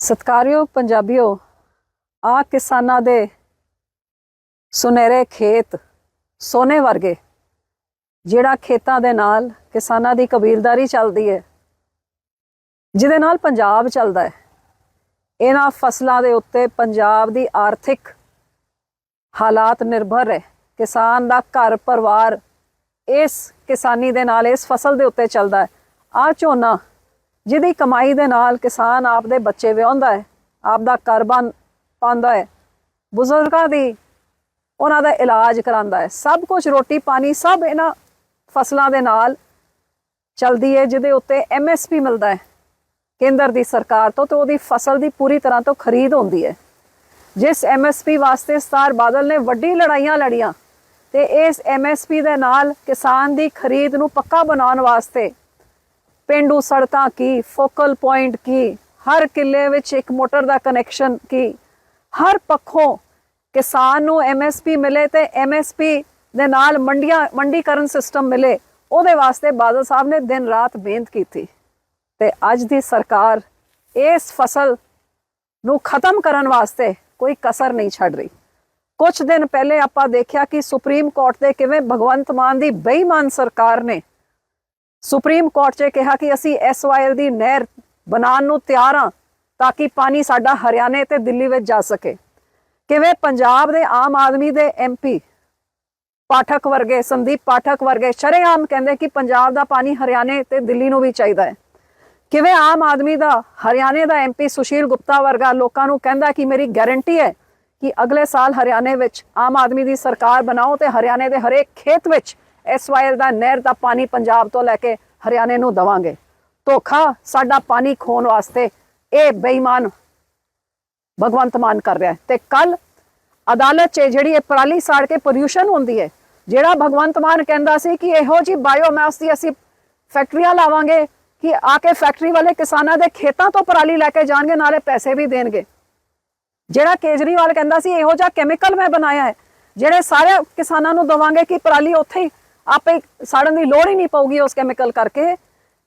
ਸਤਕਾਰਿਓ ਪੰਜਾਬੀਓ, ਆ ਕਿਸਾਨਾਂ ਦੇ ਸੁਨਹਿਰੇ ਖੇਤ ਸੋਨੇ ਵਰਗੇ, ਜਿਹੜਾ ਖੇਤਾਂ ਦੇ ਨਾਲ ਕਿਸਾਨਾਂ ਦੀ ਕਬੀਲਦਾਰੀ ਚੱਲਦੀ ਹੈ ਜਿਹਦੇ ਨਾਲ ਪੰਜਾਬ ਚੱਲਦਾ ਹੈ ਇਹਨਾਂ ਫਸਲਾਂ ਦੇ ਉੱਤੇ ਪੰਜਾਬ ਦੀ ਆਰਥਿਕ ਹਾਲਾਤ ਨਿਰਭਰ ਹੈ ਕਿਸਾਨ ਦਾ ਘਰ ਪਰਿਵਾਰ ਇਸ ਕਿਸਾਨੀ ਦੇ ਨਾਲ ਇਸ ਫਸਲ ਦੇ ਉੱਤੇ ਚੱਲਦਾ ਹੈ ਆ ਝੋਨਾ ਜਿਹਦੀ ਕਮਾਈ ਦੇ ਨਾਲ ਕਿਸਾਨ ਆਪਦੇ ਬੱਚੇ ਵਿਆਹੁੰਦਾ ਹੈ, ਆਪਦਾ ਘਰ ਬਣ ਪਾਉਂਦਾ ਹੈ, ਬਜ਼ੁਰਗਾਂ ਦੀ ਉਹਨਾਂ ਦਾ ਇਲਾਜ ਕਰਾਉਂਦਾ ਹੈ। ਸਭ ਕੁਝ ਰੋਟੀ ਪਾਣੀ ਸਭ ਇਹਨਾਂ ਫਸਲਾਂ ਦੇ ਨਾਲ ਚਲਦੀ ਹੈ, ਜਿਹਦੇ ਉੱਤੇ ਐਮਐਸਪੀ ਮਿਲਦਾ ਹੈ। ਕੇਂਦਰ ਦੀ ਸਰਕਾਰ ਤੋਂ ਤੇ ਉਹਦੀ ਫਸਲ ਦੀ ਪੂਰੀ ਤਰ੍ਹਾਂ ਤੋਂ ਖਰੀਦ ਹੁੰਦੀ ਹੈ। ਜਿਸ ਐਮਐਸਪੀ ਵਾਸਤੇ ਸਤਾਰ ਬਾਦਲ ਨੇ ਵੱਡੀ ਲੜਾਈਆਂ ਲੜੀਆਂ ਤੇ ਇਸ ਐਮਐਸਪੀ ਦੇ ਨਾਲ ਕਿਸਾਨ ਦੀ ਖਰੀਦ ਨੂੰ ਪੱਕਾ ਬਣਾਉਣ ਵਾਸਤੇ ਪਿੰਡੂ ਸੜਕਾਂ ਕੀ ਫੋਕਲ ਪੁਆਇੰਟ ਕੀ, ਹਰ ਕਿੱਲੇ ਵਿੱਚ ਇੱਕ ਮੋਟਰ ਦਾ ਕਨੈਕਸ਼ਨ ਕੀ। ਹਰ ਪੱਖੋਂ ਕਿਸਾਨ ਨੂੰ ਐਮਐਸਪੀ ਮਿਲੇ ਤੇ ਐਮਐਸਪੀ ਦੇ ਨਾਲ ਮੰਡੀਆਂ, ਮੰਡੀਕਰਨ ਸਿਸਟਮ ਮਿਲੇ। ਉਹਦੇ ਵਾਸਤੇ ਬਾਦਲ ਸਾਹਿਬ ਨੇ ਦਿਨ ਰਾਤ ਮਿਹਨਤ ਕੀਤੀ। ਤੇ ਅੱਜ ਦੀ ਸਰਕਾਰ ਇਸ ਫਸਲ ਨੂੰ ਖਤਮ ਕਰਨ ਵਾਸਤੇ ਕੋਈ ਕਸਰ ਨਹੀਂ ਛੱਡ ਰਹੀ। ਕੁਝ ਦਿਨ ਪਹਿਲੇ ਆਪਾਂ ਦੇਖਿਆ ਕਿ ਸੁਪਰੀਮ ਕੋਰਟ ਦੇ ਕਿਵੇਂ ਭਗਵੰਤ ਮਾਨ ਦੀ ਬੇਈਮਾਨ ਸਰਕਾਰ ਨੇ ਸੁਪਰੀਮ ਕੋਰਟ 'ਚ ਕਿਹਾ ਕਿ ਅਸੀਂ ਐਸਵਾਈਐਲ ਦੀ ਨਹਿਰ ਬਣਾਉਣ ਨੂੰ ਤਿਆਰ ਹਾਂ ਤਾਂ ਕਿ ਪਾਣੀ ਸਾਡਾ ਹਰਿਆਣੇ ਤੇ ਦਿੱਲੀ ਵਿੱਚ ਜਾ ਸਕੇ। ਕਿਵੇਂ ਪੰਜਾਬ ਦੇ ਆਮ ਆਦਮੀ ਦੇ ਐਮਪੀ ਪਾਠਕ ਵਰਗੇ, ਸੰਦੀਪ ਪਾਠਕ ਵਰਗੇ ਸ਼ਰੇਆਮ ਕਹਿੰਦੇ ਕਿ ਪੰਜਾਬ ਦਾ ਪਾਣੀ ਹਰਿਆਣੇ ਤੇ ਦਿੱਲੀ ਨੂੰ ਵੀ ਚਾਹੀਦਾ ਹੈ। ਕਿਵੇਂ ਆਮ ਆਦਮੀ ਦਾ ਹਰਿਆਣੇ ਦਾ ਐਮਪੀ ਸੁਸ਼ੀਲ ਗੁਪਤਾ ਵਰਗਾ ਲੋਕਾਂ ਨੂੰ ਕਹਿੰਦਾ ਕਿ ਮੇਰੀ ਗਾਰੰਟੀ ਹੈ ਕਿ ਅਗਲੇ ਸਾਲ ਹਰਿਆਣੇ ਵਿੱਚ ਆਮ ਆਦਮੀ ਦੀ ਸਰਕਾਰ ਬਣਾਓ ਤੇ ਹਰਿਆਣੇ ਦੇ ਹਰੇਕ ਖੇਤ ਵਿੱਚ ਐਸਵਾਈਐਲ ਦਾ ਨਹਿਰ ਦਾ ਪਾਣੀ ਪੰਜਾਬ ਤੋਂ ਲੈ ਕੇ ਹਰਿਆਣੇ ਨੂੰ ਦਵਾਂਗੇ। ਧੋਖਾ ਸਾਡਾ ਪਾਣੀ ਖੋਣ ਵਾਸਤੇ ਇਹ ਬੇਈਮਾਨ ਭਗਵੰਤ ਮਾਨ ਕਰ ਰਿਹਾ ਤੇ ਕੱਲ ਅਦਾਲਤ 'ਚ ਜਿਹੜੀ ਇਹ ਪਰਾਲੀ ਸਾੜ ਕੇ ਪੋਲਿਊਸ਼ਨ ਹੁੰਦੀ ਹੈ, ਜਿਹੜਾ ਭਗਵੰਤ ਮਾਨ ਕਹਿੰਦਾ ਸੀ ਕਿ ਇਹੋ ਜੀ ਬਾਇਓਮਾਸ ਦੀ ਅਸੀਂ ਫੈਕਟਰੀਆਂ ਲਾਵਾਂਗੇ ਕਿ ਆ ਕੇ ਫੈਕਟਰੀ ਵਾਲੇ ਕਿਸਾਨਾਂ ਦੇ ਖੇਤਾਂ ਤੋਂ ਪਰਾਲੀ ਲੈ ਕੇ ਜਾਣਗੇ, ਨਾਲੇ ਪੈਸੇ ਵੀ ਦੇਣਗੇ। ਜਿਹੜਾ ਕੇਜਰੀਵਾਲ ਕਹਿੰਦਾ ਸੀ, ਇਹੋ ਜਿਹਾ ਕੈਮੀਕਲ ਮੈਂ ਬਣਾਇਆ ਹੈ, ਜਿਹੜੇ ਸਾਰੇ ਕਿਸਾਨਾਂ ਨੂੰ ਦਵਾਂਗੇ ਕਿ ਪਰਾਲੀ ਉੱਥੇ ਹੀ ਆਪੇ ਸਾੜਨ ਦੀ ਲੋੜ ਹੀ ਨਹੀਂ ਪਊਗੀ ਉਸ ਕੈਮੀਕਲ ਕਰਕੇ।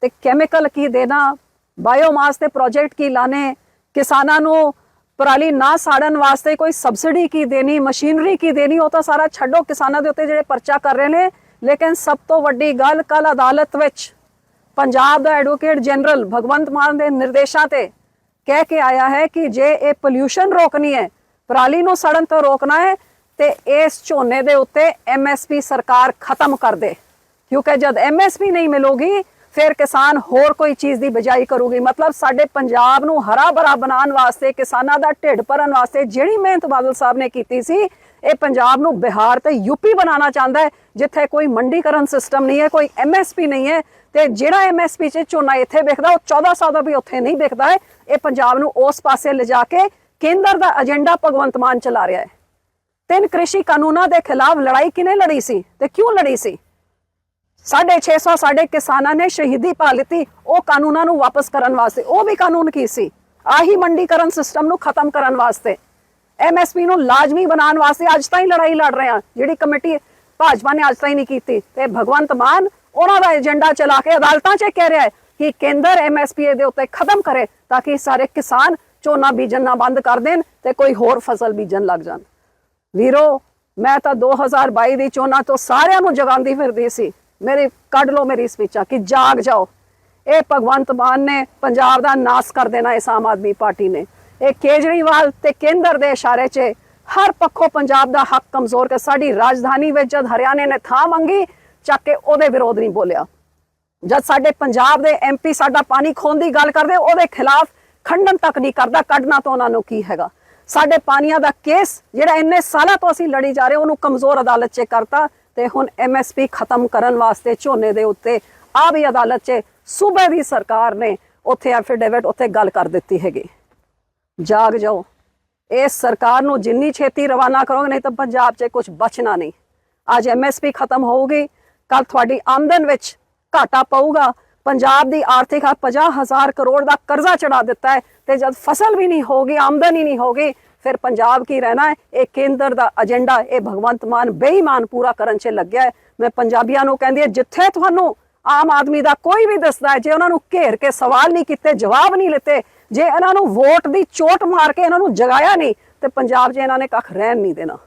ਤੇ ਕੈਮੀਕਲ ਕੀ ਦੇਣਾ? ਬਾਇਓਮਾਸ ਦੇ ਪ੍ਰੋਜੈਕਟ ਕੀ ਲਾਣੇ? ਕਿਸਾਨਾਂ ਨੂੰ ਪਰਾਲੀ ਨਾ ਸਾੜਨ ਵਾਸਤੇ ਕੋਈ ਸਬਸਿਡੀ ਕੀ ਦੇਣੀ? ਮਸ਼ੀਨਰੀ ਕੀ ਦੇਣੀ? ਉਹ ਤਾਂ ਸਾਰਾ ਛੱਡੋ। ਕਿਸਾਨਾਂ ਦੇ ਉੱਤੇ ਜਿਹੜੇ ਪਰਚਾ ਕਰ ਰਹੇ ਨੇ। ਲੇਕਿਨ ਸਭ ਤੋਂ ਵੱਡੀ ਗੱਲ ਕੱਲ ਅਦਾਲਤ ਵਿੱਚ ਪੰਜਾਬ ਦਾ ਐਡਵੋਕੇਟ ਜਨਰਲ ਭਗਵੰਤ ਮਾਨ ਦੇ ਨਿਰਦੇਸ਼ਾਂ ਤੇ ਕਹਿ ਕੇ ਆਇਆ ਹੈ ਕਿ ਜੇ ਇਹ ਪੋਲਿਊਸ਼ਨ ਰੋਕਣੀ ਹੈ, ਪਰਾਲੀ ਨੂੰ ਸੜਨ ਤੋਂ ਰੋਕਣਾ ਹੈ ਤੇ ਇਸ ਝੋਨੇ ਦੇ ਉੱਤੇ ਐਮਐਸਪੀ ਸਰਕਾਰ ਖਤਮ ਕਰ ਦੇ। ਕਿਉਂਕਿ ਜਦ ਐਮਐਸਪੀ ਨਹੀਂ ਮਿਲੂਗੀ, ਫਿਰ ਕਿਸਾਨ ਹੋਰ ਕੋਈ ਚੀਜ਼ ਦੀ ਬਜਾਈ ਕਰੂਗੀ। ਮਤਲਬ ਸਾਡੇ ਪੰਜਾਬ ਨੂੰ ਹਰਾ ਭਰਾ ਬਣਾਉਣ ਵਾਸਤੇ, ਕਿਸਾਨਾਂ ਦਾ ਢਿੱਡ ਭਰਨ ਵਾਸਤੇ ਜਿਹੜੀ ਮਿਹਨਤ ਬਾਦਲ ਸਾਹਿਬ ਨੇ ਕੀਤੀ ਸੀ, ਇਹ ਪੰਜਾਬ ਨੂੰ ਬਿਹਾਰ ਤੇ ਯੂਪੀ ਬਣਾਉਣਾ ਚਾਹੁੰਦਾ ਹੈ, ਜਿੱਥੇ ਕੋਈ ਮੰਡੀਕਰਨ ਸਿਸਟਮ ਨਹੀਂ ਹੈ, ਕੋਈ ਐਮਐਸਪੀ ਨਹੀਂ ਹੈ। ਤੇ ਜਿਹੜਾ ਐਮਐਸਪੀ 'ਚ ਝੋਨਾ ਇੱਥੇ ਵਿਕਦਾ, ਉਹ 14 ਸਾਲ ਦਾ ਵੀ ਉੱਥੇ ਨਹੀਂ ਵਿਕਦਾ ਹੈ। ਇਹ ਪੰਜਾਬ ਨੂੰ ਉਸ ਪਾਸੇ ਲਿਜਾ ਕੇ ਕੇਂਦਰ ਦਾ ਏਜੰਡਾ ਭਗਵੰਤ ਮਾਨ ਚਲਾ ਰਿਹਾ ਹੈ। ਤਿੰਨ ਕ੍ਰਿਸ਼ੀ ਕਾਨੂੰਨਾਂ ਦੇ ਖਿਲਾਫ ਲੜਾਈ ਕਿਨੇ ਲੜੀ ਸੀ ਤੇ ਕਿਉਂ ਲੜੀ ਸੀ? 650 ਸਾਡੇ ਕਿਸਾਨਾਂ ਨੇ ਸ਼ਹੀਦੀ ਪਾ ਲਿੱਤੀ ਉਹ ਕਾਨੂੰਨਾਂ ਨੂੰ ਵਾਪਸ ਕਰਨ ਵਾਸਤੇ। ਉਹ ਵੀ ਕਾਨੂੰਨ ਕੀ ਸੀ? ਆਹੀ ਮੰਡੀਕਰਨ ਸਿਸਟਮ ਨੂੰ ਖਤਮ ਕਰਨ ਵਾਸਤੇ। ਐਮਐਸਪੀ ਨੂੰ ਲਾਜ਼ਮੀ ਬਣਾਉਣ ਵਾਸਤੇ ਅੱਜ ਤਾਈਂ ਲੜਾਈ ਲੜ ਰਹੇ ਆ ਜਿਹੜੀ ਕਮੇਟੀ ਭਾਜਪਾ ਨੇ ਅੱਜ ਤਾਈਂ ਨਹੀਂ ਕੀਤੀ। ਤੇ ਭਗਵੰਤ ਮਾਨ ਉਹਨਾਂ ਦਾ ਏਜੰਡਾ ਚਲਾ ਕੇ ਅਦਾਲਤਾਂ 'ਚ ਕਹਿ ਰਿਹਾ ਹੈ ਕਿ ਕੇਂਦਰ ਐਮਐਸਪੀ ਦੇ ਉੱਤੇ ਖਤਮ ਕਰੇ ਤਾਂ ਕਿ ਸਾਰੇ ਕਿਸਾਨ ਝੋਨਾ ਬੀਜਣ ਨਾ ਬੰਦ ਕਰ ਦੇਣ ਤੇ ਕੋਈ ਹੋਰ ਫਸਲ ਬੀਜਣ ਲੱਗ ਜਾਣ। ਵੀਰੋ, ਮੈਂ ਤਾਂ 2022 ਦੀ ਚੋਣਾਂ ਤੋਂ ਸਾਰਿਆਂ ਨੂੰ ਜਗਾਉਂਦੀ ਫਿਰਦੀ ਸੀ। ਮੇਰੇ, ਕੱਢ ਲਓ ਮੇਰੀ ਸਪੀਚਾਂ, ਕਿ ਜਾਗ ਜਾਓ। ਇਹ ਭਗਵੰਤ ਮਾਨ ਨੇ ਪੰਜਾਬ ਦਾ ਨਾਸ ਕਰ ਦੇਣਾ ਇਸ ਆਮ ਆਦਮੀ ਪਾਰਟੀ ਨੇ। ਇਹ ਕੇਜਰੀਵਾਲ ਤੇ ਕੇਂਦਰ ਦੇ ਇਸ਼ਾਰੇ 'ਚ ਹਰ ਪੱਖੋਂ ਪੰਜਾਬ ਦਾ ਹੱਕ ਕਮਜ਼ੋਰ ਕਰ ਸਾਡੀ ਰਾਜਧਾਨੀ ਵਿੱਚ ਜਦ ਹਰਿਆਣੇ ਨੇ ਥਾਂ ਮੰਗੀ, ਚੱਕ ਕੇ ਉਹਦੇ ਵਿਰੋਧ ਨਹੀਂ ਬੋਲਿਆ। ਜਦ ਸਾਡੇ ਪੰਜਾਬ ਦੇ ਐਮਪੀ ਸਾਡਾ ਪਾਣੀ ਖੋਣ ਦੀ ਗੱਲ ਕਰਦੇ, ਉਹਦੇ ਖਿਲਾਫ ਖੰਡਨ ਤੱਕ ਨਹੀਂ ਕਰਦਾ, ਕੱਢਣਾ ਤਾਂ ਉਹਨਾਂ ਨੂੰ ਕੀ ਹੈਗਾ। ਸਾਡੇ ਪਾਣੀਆਂ ਦਾ ਕੇਸ ਜਿਹੜਾ ਇੰਨੇ ਸਾਲਾਂ ਤੋਂ ਅਸੀਂ ਲੜੀ ਜਾ ਰਹੇ ਉਹਨੂੰ ਕਮਜ਼ੋਰ ਅਦਾਲਤ 'ਚ ਕਰਤਾ ਤੇ ਹੁਣ ਐਮਐਸਪੀ ਖਤਮ ਕਰਨ ਵਾਸਤੇ ਝੋਨੇ ਦੇ ਉੱਤੇ ਆ ਵੀ ਅਦਾਲਤ 'ਚ ਸੂਬੇ ਦੀ ਸਰਕਾਰ ਨੇ ਉੱਥੇ ਐਫੀਡੇਵਿਟ ਉੱਥੇ ਗੱਲ ਕਰ ਦਿੱਤੀ ਹੈਗੀ। ਜਾਗ ਜਾਓ। ਇਸ ਸਰਕਾਰ ਨੂੰ ਜਿੰਨੀ ਛੇਤੀ ਰਵਾਨਾ ਕਰੋਗੇ, ਨਹੀਂ ਤਾਂ ਪੰਜਾਬ 'ਚ ਕੁਝ ਬਚਣਾ ਨਹੀਂ। ਅੱਜ ਐਮਐਸਪੀ ਖਤਮ ਹੋਊਗੀ ਕੱਲ ਤੁਹਾਡੀ ਆਮਦਨ ਵਿੱਚ ਘਾਟਾ ਪਊਗਾ। ਪੰਜਾਬ ਦੀ ਆਰਥਿਕ ਆ 50000 ਕਰੋੜ ਦਾ ਕਰਜ਼ਾ ਚੜਾ ਦਿੱਤਾ ਹੈ ਤੇ ਜਦ ਫਸਲ ਵੀ ਨਹੀਂ ਹੋਗੀ, ਆਮਦਨ ਹੀ ਨਹੀਂ ਹੋਗੀ, ਫਿਰ ਪੰਜਾਬ ਕੀ ਰਹਿਣਾ ਹੈ? ਇਹ ਕੇਂਦਰ ਦਾ ਏਜੰਡਾ ਇਹ ਭਗਵੰਤ ਮਾਨ ਬੇਈਮਾਨ ਪੂਰਾ ਕਰਨ 'ਚ ਲੱਗਿਆ ਹੈ। ਮੈਂ ਪੰਜਾਬੀਆਂ ਨੂੰ ਕਹਿੰਦੀ ਹਾਂ, ਜਿੱਥੇ ਤੁਹਾਨੂੰ ਆਮ ਆਦਮੀ ਦਾ ਕੋਈ ਵੀ ਦੱਸਦਾ ਹੈ, ਜੇ ਉਹਨਾਂ ਨੂੰ ਘੇਰ ਕੇ ਸਵਾਲ ਨਹੀਂ ਕੀਤੇ, ਜਵਾਬ ਨਹੀਂ ਲਿੱਤੇ, ਜੇ ਇਹਨਾਂ ਨੂੰ ਵੋਟ ਦੀ ਚੋਟ ਮਾਰ ਕੇ ਇਹਨਾਂ ਨੂੰ ਜਗਾਇਆ ਨਹੀਂ, ਤੇ ਪੰਜਾਬ 'ਚ ਇਹਨਾਂ ਨੇ ਕੱਖ ਰਹਿਣ ਨਹੀਂ ਦੇਣਾ।